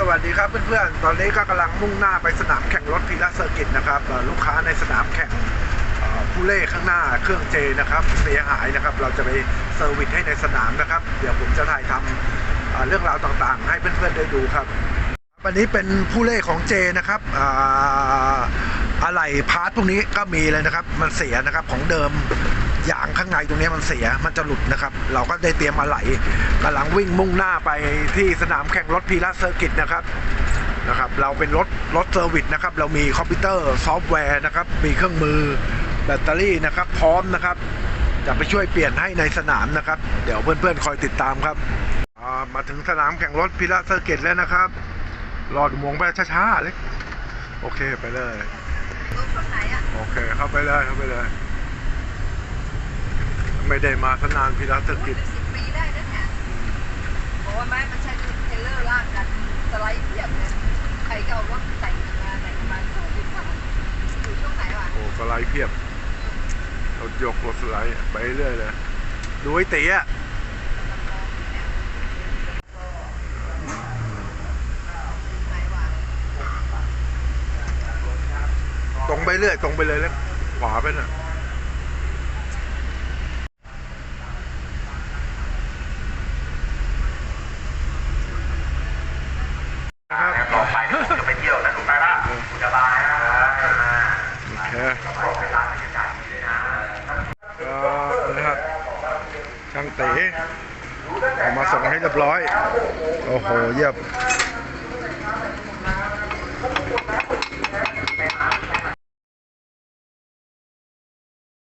สวัสดีครับเพื่อนๆ ตอนนี้ก็กำลังมุ่งหน้าไปสนามแข่งรถพีระเซอร์กิตนะครับลูกค้าในสนามแข่งผู้เล่ข้างหน้าเครื่องเจนะครับ เสียหายนะครับ เราจะไปเซอร์วิสให้ในสนามนะครับ เดี๋ยวผมจะถ่ายทำเรื่องราวต่างๆ ให้เพื่อนๆได้ดูครับ วันนี้เป็นผู้เล่ของเจนะครับอะไหล่พาร์ทพวกนี้ก็มีเลยนะครับ มันเสียนะครับของเดิม ย่างข้างในตรงนี้มันเสียมันจะหลุดนะครับ เราก็ได้เตรียมอะไหล่กำลังวิ่งมุ่งหน้าไปที่สนามแข่งรถพีระเซอร์กิตนะครับนะครับ เราเป็นรถรถเซอร์วิสนะครับ เรามีคอมพิวเตอร์ซอฟต์แวร์นะครับ มีเครื่องมือแบตเตอรี่นะครับ พร้อมนะครับ จะไปช่วยเปลี่ยนให้ในสนามนะครับ เดี๋ยวเพื่อนๆ คอยติดตามครับมาถึงสนามแข่งรถพีระเซอร์กิตแล้วนะครับรอดูมงไปช้าๆเล็กโอเคไปเลยโอเคเข้าไปเลยเข้าไปเลย ไม่ได้มาสนานพีระเซอร์กิตสิบปีได้นะเนี่ยบอกว่าแม่มันใช้เทเลอร์ลากกันสไลด์เพียบเลยใครก็เอารถแต่งมาแต่งมาสู้ดีกว่าอยู่ช่วงไหนวะโอ้สไลด์เพียบรถยกรถสไลด์ไปเรื่อยเลยดูไอ้ตีอะไหนวะตรงไปเรื่อยตรงไปเลยแล้วขวาไปน่ะนะครับ ต่อไปผมจะไปเที่ยวนะถูกไหมล่ะสบายนะ โอเค เวลาบรรยา ก็นะครับช่างตีออกมาส่งให้เรียบร้อย โอ้โห เยี่ยม